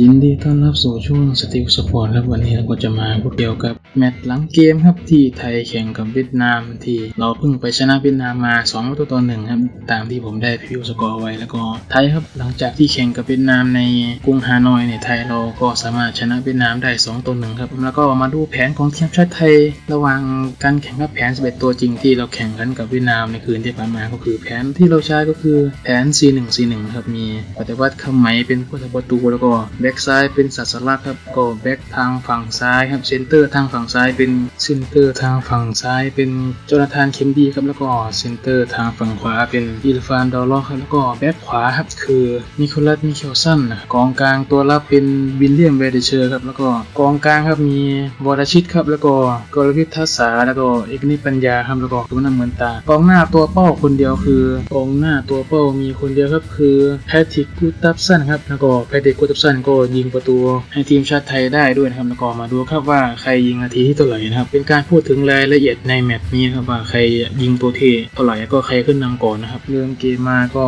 ยินดีต้อนรับสู่ช่วงสติลสปอร์ตครับวันนี้เราก็จะมาพูดเกี่ยวกับ แมตช์หลังเกมครับที่ไทยแข่งกับเวียดนามที่เราเพิ่งไปชนะเวียดนามมา2ประตูต่อหนึ่งครับตามที่ผมได้พิวสกอร์ไว้แล้วก็ไทยครับหลังจากที่แข่งกับเวียดนามในกรุงฮานอยเนี่ยไทยเราก็สามารถชนะเวียดนามได้2ต่อหนึ่งครับแล้วก็มาดูแผนของทีมชาติไทย ระหว่างการแข่งกับแผน 11 ตัวจริงที่เราแข่งกันกับเวียดนามในคืนที่ผ่านมาก็คือแผนที่เราใช้ก็คือแผน C1 C1 ครับมีปฏิวัติคำไหมเป็นผู้ทำประตูแล้วก็แบ็กซ้ายเป็นสัสลักครับก็แบ็กทางฝั่งซ้ายครับเซนเตอร์ทางฝั่งซ้ายเป็นเซนเตอร์ทางฝั่งซ้ายเป็นโจนาธานเคมดีครับแล้วก็เซนเตอร์ทางฝั่งขวาเป็นอิลฟานดอลล็อกครับแล้วก็แบ็กขวาครับคือนิโคลัสมิเคลสันนะกองกลางตัวรับเป็นวิลเลียมเวเดเชอร์ครับแล้วก็กองกลางครับมีวอรชิตครับแล้วก็กรวิททัศสาแล้วก็เอกนิปัญญาครับแล้วก็ตุนำเหมือนตากองหน้าตัวเป้าคนเดียวคือกองหน้าตัวเป้ามีคนเดียวครับคือแพทริกกูตับสันครับแล้วก็แพทริกกูตับสันก็ยิงประตูให้ทีมชาติไทยได้ด้วยนะครับแล้วก็มาดูครับว่าใครยิงนาทีที่เท่าไหร่นะครับ เป็นการพูดถึงรายละเอียดในแมตช์นี้ครับว่าใครยิงตัวที่เท่าไหร่ก็ใครขึ้นนำก่อนนะครับเริ่มเกมมาก็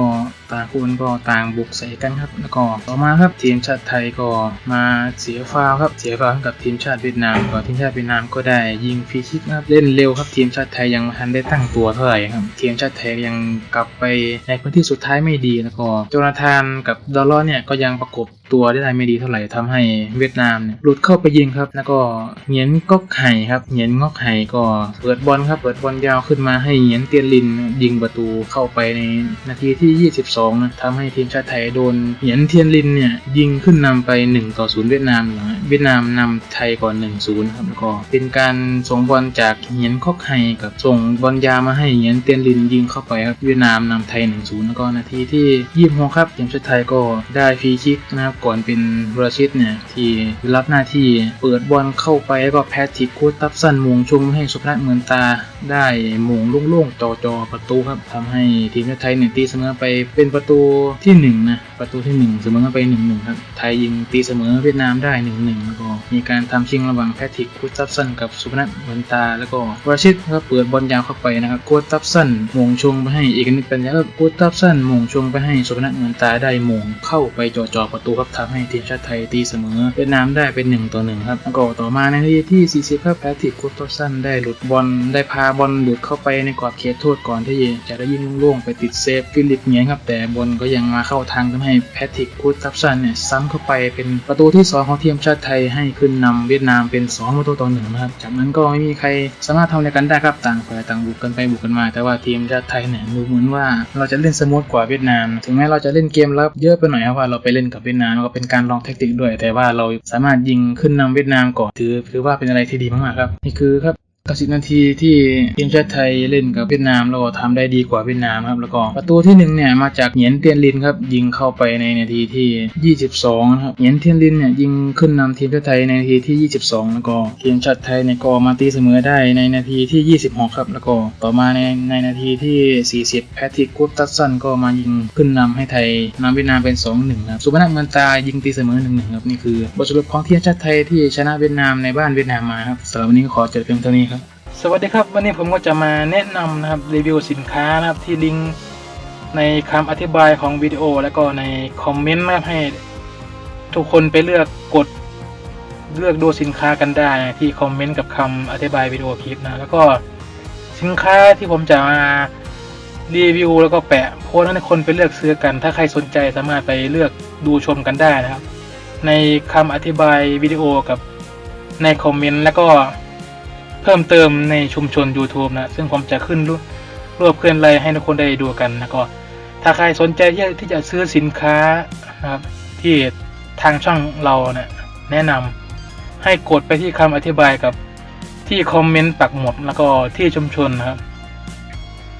ต่างคนก็ต่างบุกใส่กันครับ แล้วก็ต่อมาครับทีมชาติไทยก็มาเสียฟาวครับเสียฟาวกับทีมชาติเวียดนามก็ทีมชาติเวียดนามก็ได้ยิงฟรีคิกครับเล่นเร็วครับทีมชาติไทยยังไม่ทันได้ตั้งตัวเท่าไหร่ครับทีมชาติไทยยังกลับไปในพื้นที่สุดท้ายไม่ดีแล้วก็โจนาธานกับดอลล์เนี่ยก็ยังประกบ ตัวได้ไม่ดีเท่าไหร่ทำให้เวียดนามเนี่ยหลุดเข้าไปยิงครับ แล้วก็เหงียนก๊อกไห่ครับเหงียนงอกไห่ก็เปิดบอลครับ เปิดบอลยาวขึ้นมาให้เหงียนเตียนลินยิงประตูเข้าไปในนาทีที่ 22นะทำให้ทีมชาติไทยโดนเหงียนเทียนลินเนี่ยยิงขึ้นนำไป1ต่อ0เวียดนามเวียดนามนำไทยก่อน 1-0ครับแล้วก็เป็นการส่งบอลจากเหงียนก๊อกไห่กับส่งบอลยาวมาให้เหงียนเตียนลินยิงเข้าไปครับเวียดนามนำไทย 1-0 แล้วก็นาทีที่26ครับทีมชาติไทยก็ได้ฟรีคิกนะครับก่อนเป็นวรชิตเนี่ย ที่รับหน้าที่เปิดบอลเข้าไปแล้วก็แพทริกคูตับสันมงชมให้สุพนัทเหมือนตา ได้มงลุ่งๆจอจอประตูครับทำให้ทีมชาติไทยเนี่ยตีเสมอไปเป็นประตูที่หนึ่งนะ ประตูที่หนึ่งเสมอไปหนึ่งหนึ่งครับ ไทยยิงตีเสมอเวียดนามได้หนึ่งหนึ่งแล้วก็มีการทำชิงระหว่างแพทริกคูตับสันกับสุพนัทเหมือนตา แล้วก็วรชิตก็เปิดบอลยาวเข้าไปนะครับคูตับสันมงชงไปให้เอกนิตปัญญาก็คูตับสันมงชงไปให้สุพนัทเหมือนตาได้มงเข้าไปจ่อๆประตูครับทำให้ทีมชาติไทยตีเสมอเวียดนามได้เป็น1ต่อ1ครับแล้วก็ต่อมาในนาทีที่40ครับแพทริกคูตับสันได้หลุดบอลได้พาบอลหลุดเข้าไปในกรอบเขตโทษก่อนที่จะได้ยิงโล่งๆไปติดเซฟฟิลิปเนียครับแต่บอลก็ยังมาเข้าทางทำให้แพทริกคูตสับชันเนี่ยซ้ำเข้าไปเป็นประตูที่ 2 ของทีมชาติไทยให้ขึ้นนำเวียดนามเป็น2ประตูต่อ1นะครับ จากนั้นก็ไม่มีใครสามารถทำอะไรกันได้ครับต่างฝ่ายต่างบุกกันไปบุกกันมา แต่ว่าทีมชาติไทยเนี่ยดูเหมือนว่าเราจะเล่นสมูทกว่าเวียดนาม ถึงแม้เราจะเล่นเกมรับเยอะไปหน่อยครับว่าเราไปเล่นกับเวียดนามก็เป็นการลองแทคติกด้วย แต่ว่าเราสามารถยิงขึ้นนำเวียดนามก่อนถือถือว่าเป็นอะไรที่ดีมากๆครับนี่คือครับ 90 นาทีที่ทีมชาติไทยเล่นกับเวียดนามแล้วก็ทำได้ดีกว่าเวียดนามครับ แล้วก็ประตูที่หนึ่งเนี่ยมาจากเหงียนเตียนลินครับยิงเข้าไปในนาทีที่ 22นะครับเหงียนเตียนลินเนี่ยยิงขึ้นนำทีมชาติไทยในนาทีที่ 22 แล้วก็ทีมชาติไทยเนี่ยก็มาตีเสมอได้ในนาทีที่ 26 ครับ แล้วก็ต่อมาในในนาทีที่ 40 แพทริกกูตัสซันก็มายิงขึ้นนำให้ไทยนำเวียดนามเป็น 2-1ครับสุพนัทเมือนตายิงตีเสมอ 1-1 ครับนี่คือบทสรุปของทีมชาติไทยที่ชนะเวียดนามในบ้านเวียดนามมาครับสำหรับวันนี้ขอจบเพียงเท่านี้ครับ สวัสดีครับ วันนี้ผมก็จะมาแนะนำนะครับรีวิวสินค้านะครับที่ลิงก์ในคำอธิบายของวิดีโอ แล้วก็ในคอมเมนต์นะครับให้ทุกคนไปเลือกกดเลือกดูสินค้ากันได้นะที่คอมเมนต์กับคำอธิบายวิดีโอคลิปนะแล้วก็สินค้าที่ผมจะมารีวิวแล้วก็แปะโพสต์ให้คนไปเลือกซื้อกัน ถ้าใครสนใจสามารถไปเลือกดูชมกันได้นะครับ ในคำอธิบายวิดีโอกับในคอมเมนต์แล้วก็ เพิ่มเติมในชุมชน YouTube นะ ซึ่งผมจะขึ้นรูปรวบเคลื่อนไรให้ทุกคนได้ดูกันนะก็ถ้าใครสนใจที่จะซื้อสินค้านะครับที่ทางช่องเราเนะี่ยแนะนำให้กดไปที่คำอธิบายกับที่คอมเมนต์ปักหมดแล้วก็ที่ชุมชนนะครับ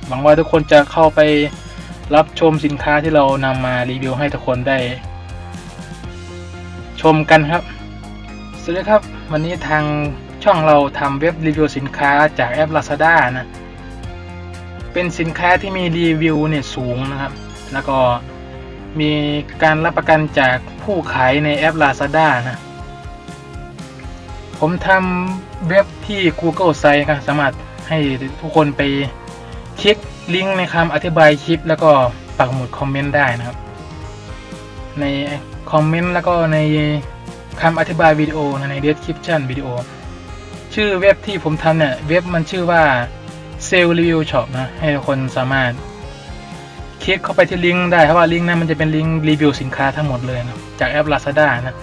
หวังว่าทุกคนจะเข้าไปรับชมสินค้าที่เรานำมารีวิวให้ทุกคนได้ ชมกันครับสวัสดีครับ วันนี้ทาง ช่องเราทำเว็บรีวิวสินค้าจากแอป Lazada นะ เป็นสินค้าที่มีรีวิวเนี่ยสูงนะครับ แล้วก็มีการรับประกันจากผู้ขายในแอป Lazada นะ ผมทำเว็บที่ Google Site ครับสามารถให้ทุกคนไปคลิกลิงก์ในคำอธิบายคลิป แล้วก็ปักหมุดคอมเมนต์ได้นะครับ ในคอมเมนต์แล้วก็ในคำอธิบายวิดีโอใน description วิดีโอ ชื่อเว็บที่ผมทำเนี่ย เว็บมันชื่อว่า Sale Review Shop นะ ให้คนสามารถ คลิกเข้าไปที่ลิงก์ได้เพราะว่าลิงก์นั้นมันจะเป็นลิงก์รีวิวสินค้าทั้งหมดเลยนะจากแอป Lazada นะ